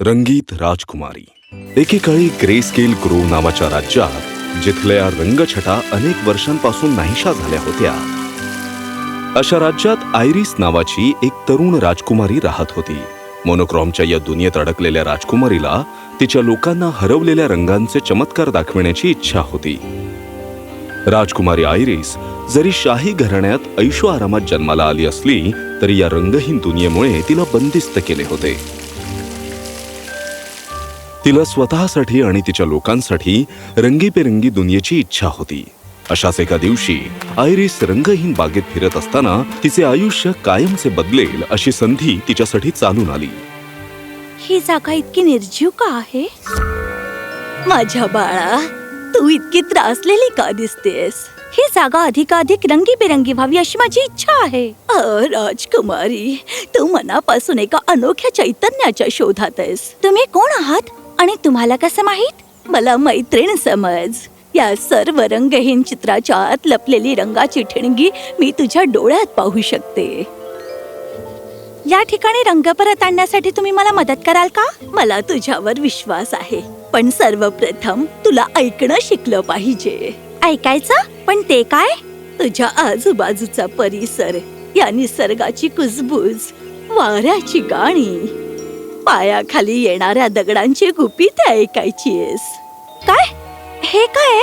रंगीत राजकुमारी. एकेकाळी grey scale grow नावाच्या राज्यात जिथल्या रंगछटा अनेक वर्षांपासून नाहीशा झाल्या होत्या. अशा राज्यात आयरिस नावाची एक तरुण राजकुमारी राहत होती. मोनोक्रॉमच्या या दुनियेत अडकलेल्या राजकुमारीला तिच्या लोकांना हरवलेल्या रंगांचे चमत्कार दाखविण्याची इच्छा होती. राजकुमारी आयरिस जरी शाही घराण्यात ऐशो आरामात जन्माला आली असली तरी या रंगहीन दुनियेमुळे तिला बंदिस्त केले होते. तिला स्वतःसाठी आणि तिच्या लोकांसाठी रंगीबेरंगी दुनियेची इच्छा होती. अशाच एका दिवशी आयरिस रंगहीन बागेत फिरत असताना तिचे आयुष्य कायमचे बदलेल अशी संधी तिच्यासाठी चालून आली. ही जागा इतकी निर्जीव का आहे? माझ्या बाळा तू इतकी त्रासलेली का दिसतेस? ही जागा अधिकाधिक रंगीबेरंगी व्हावी अशी माझी इच्छा आहे. अ, राजकुमारी तू मनापासून एका अनोख्या चैतन्याच्या शोधात आहेस. तुम्ही कोण आहात? आणि तुम्हाला कसं माहीत? मला मैत्रीण समज. या सर्व रंगहीन चित्राच्या आत लपलेली रंगाची ठिणगी मी तुझ्या डोळ्यात पाहू शकते. या ठिकाणी रंग परत आणण्यासाठी तुम्ही मला मदत कराल का? मला तुझ्यावर विश्वास आहे. पण सर्वप्रथम तुला ऐकणं शिकलं पाहिजे. ऐकायचं? पण ते काय? तुझ्या आजूबाजूचा परिसर या निसर्गाची कुजबूज वाऱ्याची गाणी. पायाखाली येणाऱ्या दगडांची गुपी ते ऐकायचीस काय? हे काय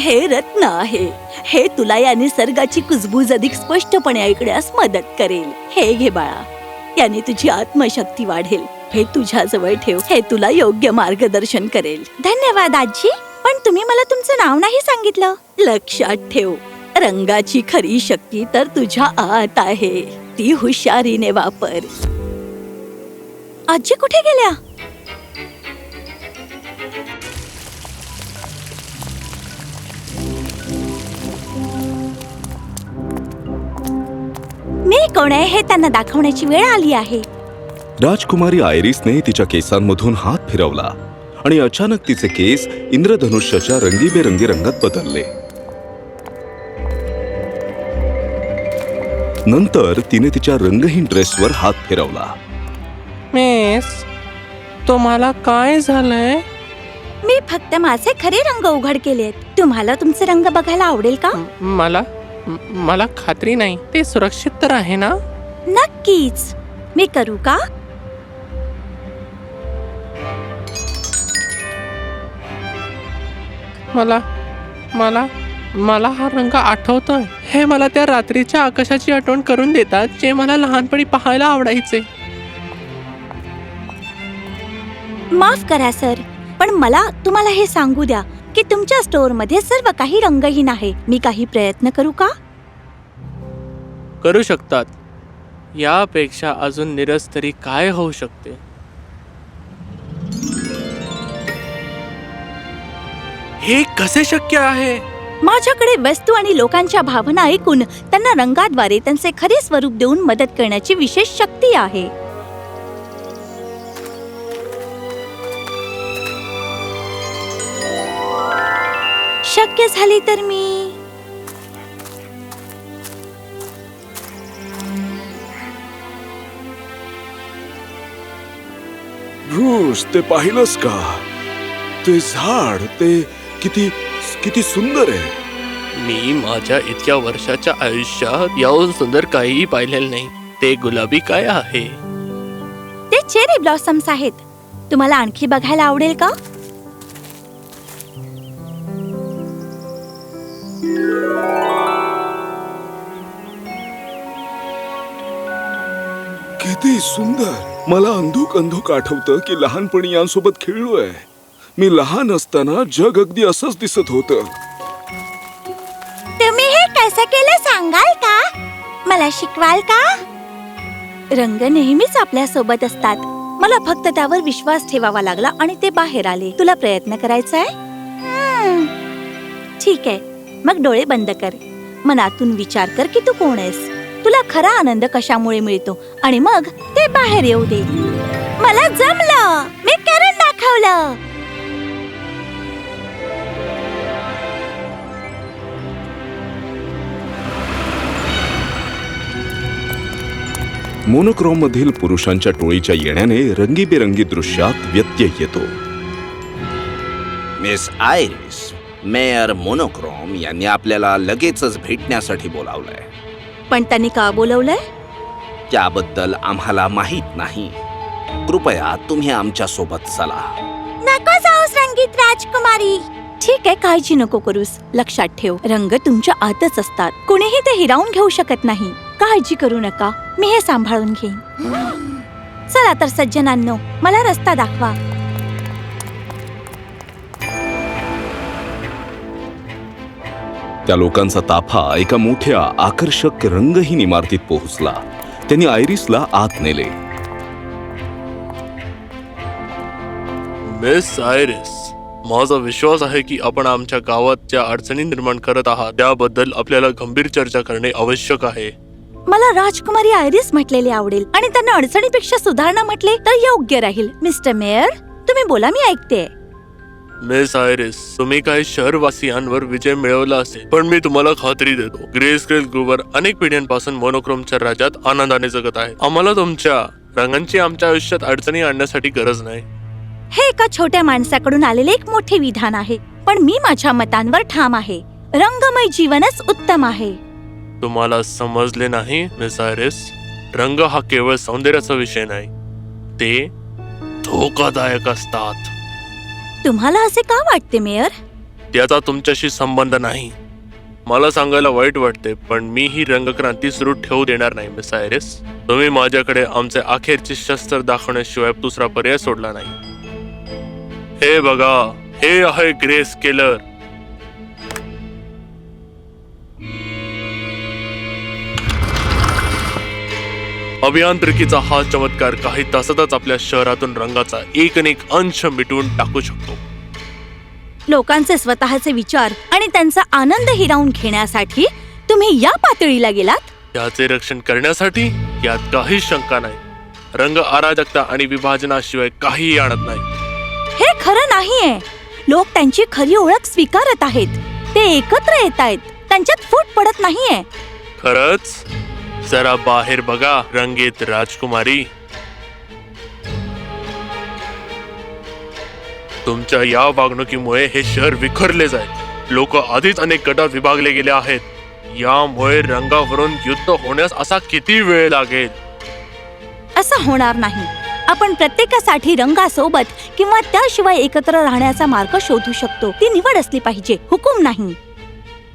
हे रत्न आहे. हे तुला या निसर्गाची कुजबूज अधिक स्पष्टपणे ऐकण्यास मदत करेल. हे घे बाळा. याने तुझी आत्मशक्ती वाढेल. हे तुझ्या जवळ ठेव. हे तुला योग्य मार्गदर्शन करेल. धन्यवाद आजी. पण तुम्ही मला तुमचं नाव नाही सांगितलं. लक्षात ठेव. रंगाची खरी शक्ती तर तुझ्या आत आहे. ती हुशारीने वापर. आजी कुठे गेल्या? मी कोण आहे हे त्यांना दाखवण्याची वेळ आली आहे. राजकुमारी आयरिसने तिच्या केसांमधून हात फिरवला आणि अचानक तिचे केस इंद्रधनुष्याच्या रंगीबेरंगी रंगात बदलले. नंतर तिने तिच्या रंगहीन ड्रेसवर हात फिरवला. मिस तुम्हाला काय झालंय? मी फक्त माझे खरे रंग उघड केलेत. तुम्हाला तुमचे रंग बघायला आवडेल का? मला म- मला खात्री नाही. ते सुरक्षित तर आहे ना? नक्कीच. मी करू का? मला मला मला हा रंग आठवतोय. हे मला त्या रात्रीच्या आकाशाची आठवण करून देतात जे मला लहानपणी पाहायला आवडायचे. माफ करा सर. पण मला तुम्हाला हे सांगू द्या की तुमच्या स्टोअरमध्ये सर्व काही रंगहीन आहे. मी काही प्रयत्न करू का? करू शकतात. यापेक्षा अजून निरस तरी काय होऊ शकते? हे कसे शक्य आहे? माझ्याकडे वस्तू आणि लोकांच्या भावना ऐकून त्यांना रंगाद्वारे त्यांचे खरे स्वरूप देऊन मदत करण्याची विशेष शक्ती आहे. शक्य झाली तर मी. ब्रूस ते पाहिलंस का? ते झाड ते किती किती सुंदर आहे. मी माझ्या इतक्या वर्षाच्या आयुष्यात याहून सुंदर काहीही पाहिलेलं नाही. ते गुलाबी काय आहे? ते चेरी ब्लॉसम्स आहेत. तुम्हाला आणखी बघायला आवडेल का? किती सुंदर. मला अंधुक अंधुक आठवतं की लहानपणी यांसोबत खेळलोय मी लहान असताना जग अगदी असंच दिसत होतं. तुम्ही हे कसं केलं सांगाल का? मला शिकवाल का? रंग नेहमीच आपल्यासोबत असतात. मला फक्त त्यावर विश्वास ठेवावा लागला आणि ते बाहेर आले. तुला प्रयत्न करायचा आहे? ठीक आहे. मग डोळे बंद कर. मनातून विचार कर की तू कोण आहेस? तुला खरा आनंद कशामुळे मिळतो? आणि मग ते बाहेर येऊ दे. मला जमलं! मी करून दाखवलं! मोनोक्रोम मधील पुरुषांच्या टोळीच्या येण्याने रंगीबेरंगी दृश्यात व्यत्यय येतो. मिस आयरिस मेयर मोनोक्रोम यांनी आपल्याला लगेचच भेटण्यासाठी बोलावलंय. पण त्यांनी का बोलवलंय? त्याबद्दल आम्हाला माहीत नाही. कृपया तुम्ही आमच्यासोबत चला. नको जाऊस रंगीत राजकुमारी. ठीक आहे काळजी नको करूस. लक्षात ठेव रंग तुमच्या आतच असतात. कुणीही ते हिरावून घेऊ शकत नाही. काळजी करू नका. मी हे सांभाळून घेईन. चला तर सज्जनांनो मला रस्ता दाखवा. त्या लोकांचा ताफा एका मोठ्या आकर्षक रंगहीन इमारतीत पोहोचला. त्यांनी आयरिसला आत नेले. मिस आयरिस माझा विश्वास आहे की आपण आमच्या गावात ज्या अडचणी निर्माण करत आहात त्याबद्दल आपल्याला गंभीर चर्चा करणे आवश्यक आहे. मला राजकुमारी आयरिस म्हटलेले आवडेल आणि त्यांना अडचणीपेक्षा सुधारणा म्हटले तर योग्य राहील. मिस्टर मेयर तुम्ही बोला मी ऐकते मिस आयरिस तुम्ही काही शहरवासियांवर विजय मिळवला असेल पण मी तुम्हाला खात्री देतो. ग्रेस ग्रेल ग्रुवर अनेक पिढ्यांपासून मोनोक्रोमच्या राज्यात आनंदाने जगत आहे. आम्हाला तुमच्या रंगांची आमच्या आयुष्यात अडचणी आणण्यासाठी गरज नाही. हे एका छोट्या माणसाकडून आलेले एक मोठे विधान आहे पण मी माझ्या मतांवर ठाम आहे. रंगमय जीवनच उत्तम आहे. तुम्हाला समजले नाही मिस आयरिस? रंग हा केवळ सौंदर्याचा विषय नाही. ते धोकादायक असतात. तुम्हाला असे का वाटते मेयर? त्याचा तुमच्याशी संबंध नाही. मला सांगायला वाईट वाटते पण मी ही रंगक्रांती सुरू ठेवू देणार नाही मिस आयरिस. तुम्ही माझ्याकडे आमचे अखेरचे शस्त्र दाखवण्याशिवाय दुसरा पर्याय सोडला नाही. हे बघा हे आहे ग्रेस केलर. अभियांत्रिकीचा हा चमत्कार काही तासातच आपल्या शहरातून रंगाचा एक एक अंश मिटवून टाकू शकतो. लोकांचे स्वतःचे विचार आणि त्यांचा आनंद हिरावून घेण्यासाठी तुम्ही या पातळीला गेलात? याचे रक्षण करण्यासाठी यात काही शंका नाही. रंग अराजकता आणि विभाजनाशिवाय काहीही आणत नाही. हे खरं नाहीये. लोक त्यांची खरी ओळख स्वीकारत आहेत. ते एकत्र येत आहेत त्यांच्यात फूट पडत नाहीये. खरंच? जरा बाहेर बघा रंगीत राजकुमारी. तुमच्या या वागणुकीमुळे हे शहर विखरले जाईल. लोक आधीच अनेक गटात विभागले गेले आहेत. यामुळे रंगावरून युद्ध होण्यास असा किती वेळ लागेल? असं होणार नाही. आपण प्रत्येकासाठी रंगासोबत किंवा त्याशिवाय एकत्र राहण्याचा मार्ग शोधू शकतो. ती निवड असली पाहिजे. हुकूम नाही.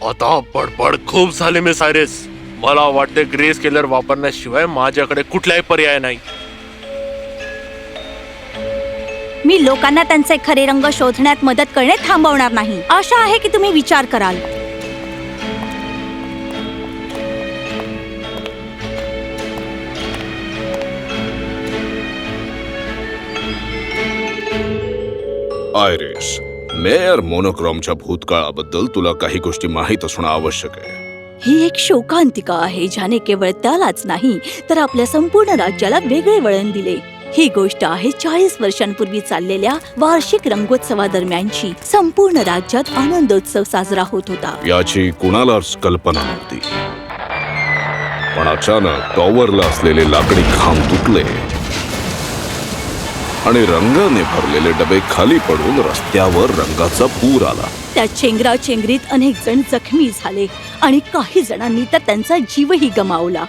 आता पडपड खूप झाले मी सायरेस मला वाटते ग्रेस केलर वापरण्याशिवाय माझ्याकडे कुठलाही पर्याय नाही. मी लोकांना त्यांचे खरे रंग शोधण्यात मदत करणे थांबवणार नाही. आशा आहे की तुम्ही विचार कराल. आयरिस मेयर मोनोक्रोमच्या भूतकाळाबद्दल तुला काही गोष्टी माहीत असणं आवश्यक आहे. ही एक शोकांतिका आहे ज्याने केवळ त्यालाच नाही तर आपल्या संपूर्ण राज्याला वेगळे वळण दिले. ही गोष्ट आहे चाळीस वर्षांपूर्वी चाललेल्या वार्षिक रंगोत्सवादरम्यानची. संपूर्ण राज्यात आनंदोत्सव साजरा होत होता. याची कुणालाच कल्पना नव्हती. पण अचानक टॉवरला असलेले लाकडी खांब तुटले. आणि रंगाने भरलेले डबे खाली पडून रस्त्यावर रंगाचा पूर आला. त्या चेंगरा चेंगरीत अनेक जण जखमी झाले आणि काही जणांनी तर त्यांचा जीवही गमावला.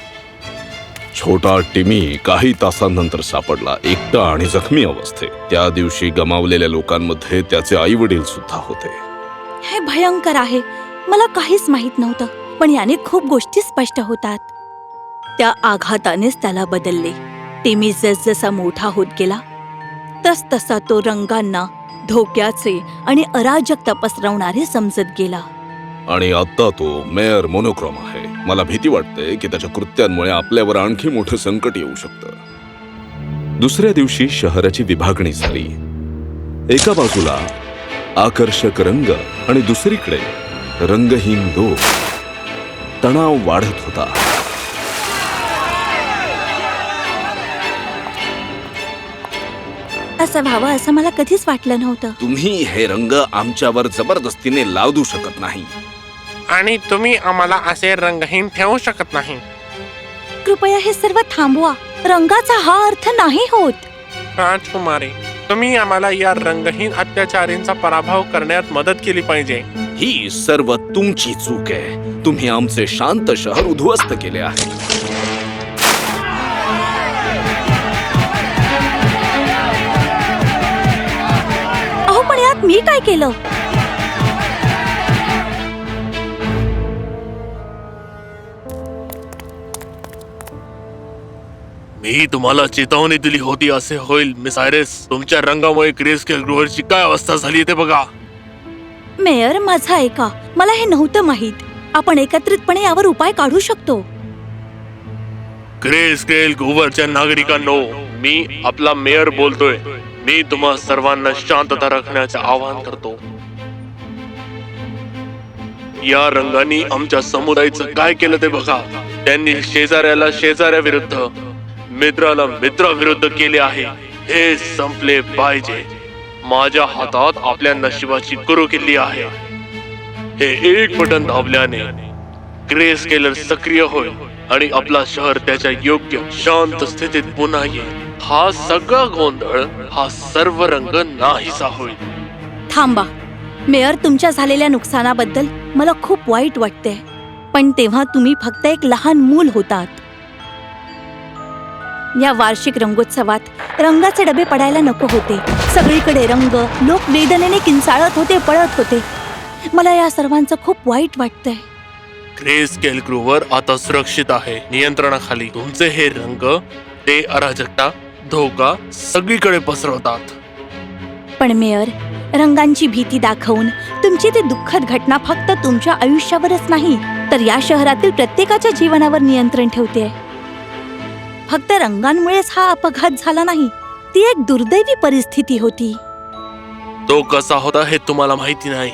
छोटा टिमी काही तासांनंतर सापडला. एकटा आणि जखमी अवस्थेत. त्या दिवशी गमावलेल्या लोकांमध्ये त्याचे आई वडील सुद्धा होते. हे भयंकर आहे. मला काहीच माहीत नव्हतं पण याने खूप गोष्टी स्पष्ट होतात. त्या आघातानेच त्याला बदलले. टिमी जसजसा मोठा होत गेला तस तसा तो रंगांना धोक्याचे आणि अराजकता पसरवणारे समजत गेला. आणि आता तो मेयर मोनोक्रोम आहे. मला भीती वाटते की त्याच्या कृत्यांमुळे आपल्यावर आणखी मोठं संकट येऊ शकतं. दुसऱ्या दिवशी शहराची विभागणी झाली. एका बाजूला आकर्षक रंग आणि दुसरीकडे रंगहीन लोक तणाव वाढत होता. असं व्हावं असं मला कधीच वाटलं नव्हतं. तुम्ही हे रंग आमच्यावर जबरदस्तीने लादू शकत नाही. आणि तुम्ही आम्हाला असे रंगहीन ठेवू शकत नाही. कृपया हे सर्व थांबवा. रंगाचा हा अर्थ नाही होत. राजकुमारी तुम्ही आम्हाला या रंगहीन अत्याचारींचा पराभव करण्यात मदत केली पाहिजे. ही सर्व तुमची चूक आहे. तुम्ही आमचे शांत शहर उद्ध्वस्त केले आहे. मी काय केलं? मी तुम्हाला चेतावणी दिली होती असे होईल मिस आयरेस. तुमच्या रंगामुळे ग्रेस गृहची काय अवस्था झाली ते बघा. मेयर माझा ऐका. मला हे नव्हतं माहीत. आपण एकत्रितपणे यावर उपाय काढू शकतो. ग्रे स्केल नागरिकांनो मी आपला मेयर बोलतोय. मी तुम्हा सर्वांना शांतता राखण्याचे आवाहन करतो. या रंगाने आमच्या समुदायाचं काय केलं ते बघा. त्यांनी शेजाऱ्याला शेजाऱ्याविरुद्ध मित्राला मित्राविरुद्ध केले आहे. हे संपले पाहिजे. माझ्या हातात आपल्या नशिबाची गुरु किल्ली आहे. हे एक बटन दाबल्याने ग्रेस केलर सक्रिय होईल आणि आपला शहर त्याच्या योग्य शांत स्थितीत पुन्हा येईल. हा सगळा गोंधळ हा सर्व रंग नाहीसा होईल थांबा. मेयर तुमच्या झालेल्या नुकसानाबद्दल मला खूप वाईट वाटते पण तेव्हा तुम्ही फक्त एक लहान मूल होतात. या वार्षिक रंगोत्सवात रंगाचे डबे पडायला नको होते. सगळीकडे रंग लोक वेदनेने किंचाळत होते पळत होते. मला या सर्वांचं खूप वाईट वाटतंय. ग्रे स्केल ग्रोवर आता सुरक्षित आहे. नियंत्रणाखाली तुमचे हे रंग ते अराजकता धोका सगळीकडे पसरवतात. पण मेयर रंगांची भीती दाखवून तुमची ती दुःखद घटना फक्त तुमच्या आयुष्यावरच नाही तर या शहरातील प्रत्येकाच्या जीवनावर नियंत्रण ठेवते. फक्त रंगांमुळेच हा अपघात झाला नाही ती एक दुर्दैवी परिस्थिती होती. तो कसा होता हे तुम्हाला माहिती नाही.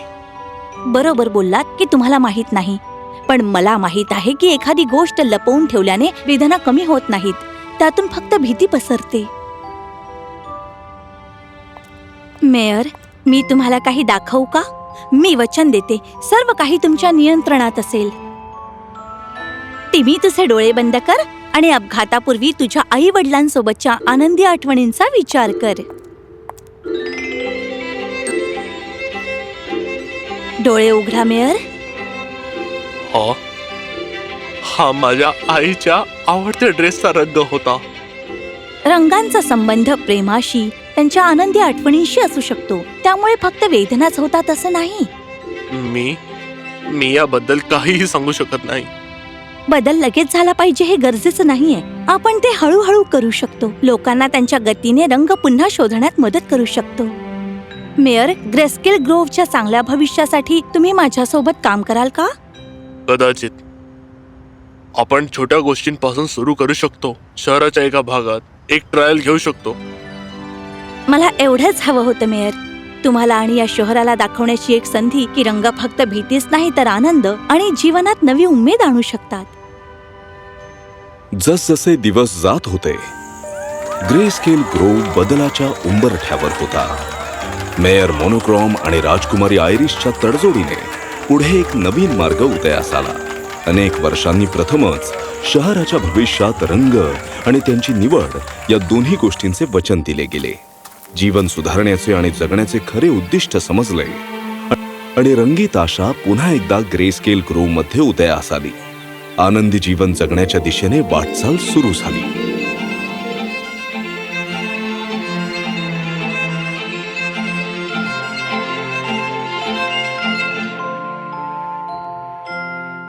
बरोबर बोललात की तुम्हाला माहीत नाही पण मला माहीत आहे की एखादी गोष्ट लपवून ठेवल्याने वेदना कमी होत नाहीत. त्यातून फक्त भीती पसरते. मेयर मी तुम्हाला काही दाखवू का? मी वचन देते. सर्व काही तुमच्या नियंत्रणात असेल. टीव्ही तुझे डोळे बंद कर आणि अपघातापूर्वी तुझ्या आई वडिलांसोबतच्या आनंदी आठवणींचा विचार कर. डोळे उघडा मेयर. हा माझ्या आईच्या आवडत्या ड्रेसचा रंग होता. रंगांचा संबंध प्रेमाशी त्यांच्या आनंदी आठवणींशी असू शकतो. त्यामुळे फक्त वेदनाच होतात असं नाही. मी मी याबद्दल काहीही सांगू शकत नाही. बदल लगेच झाला पाहिजे हे गरजेचं नाहीये. आपण ते हळूहळू करू शकतो. लोकांना त्यांच्या गतीने रंग पुन्हा शोधण्यात मदत करू शकतो. मेयर ग्रेस्केल ग्रोव्हच्या चांगल्या भविष्यासाठी तुम्ही माझ्यासोबत काम कराल का? कदाचित. आपण छोट्या गोष्टींपासून सुरू करू शकतो. शहराच्या एका भागात एक ट्रायल घेऊ शकतो. मला एवढंच हवं होतं मेयर. तुम्हाला आणि या शहराला दाखवण्याची एक संधी की रंग फक्त भीतीच नाही तर आनंद आणि जीवनात नवी उमेद आणू शकतात. जसजसे दिवस जात होते ग्रे स्केल ग्रोव बदलाच्या उंबरठ्यावर होता. मेयर मोनोक्रॉम आणि राजकुमारी आयरिशच्या तडजोडीने पुढे एक नवीन मार्ग उदयास आला. अनेक वर्षांनी प्रथमच शहराच्या भविष्यात रंग आणि त्यांची निवड या दोन्ही गोष्टींचे वचन दिले गेले. जीवन सुधारण्याचे आणि जगण्याचे खरे उद्दिष्ट समजले. आणि रंगीत आशा पुन्हा एकदा ग्रे स्केल ग्रोवमध्ये उदयास आली. आनंदी जीवन जगण्याच्या दिशेने वाटचाल सुरू झाली.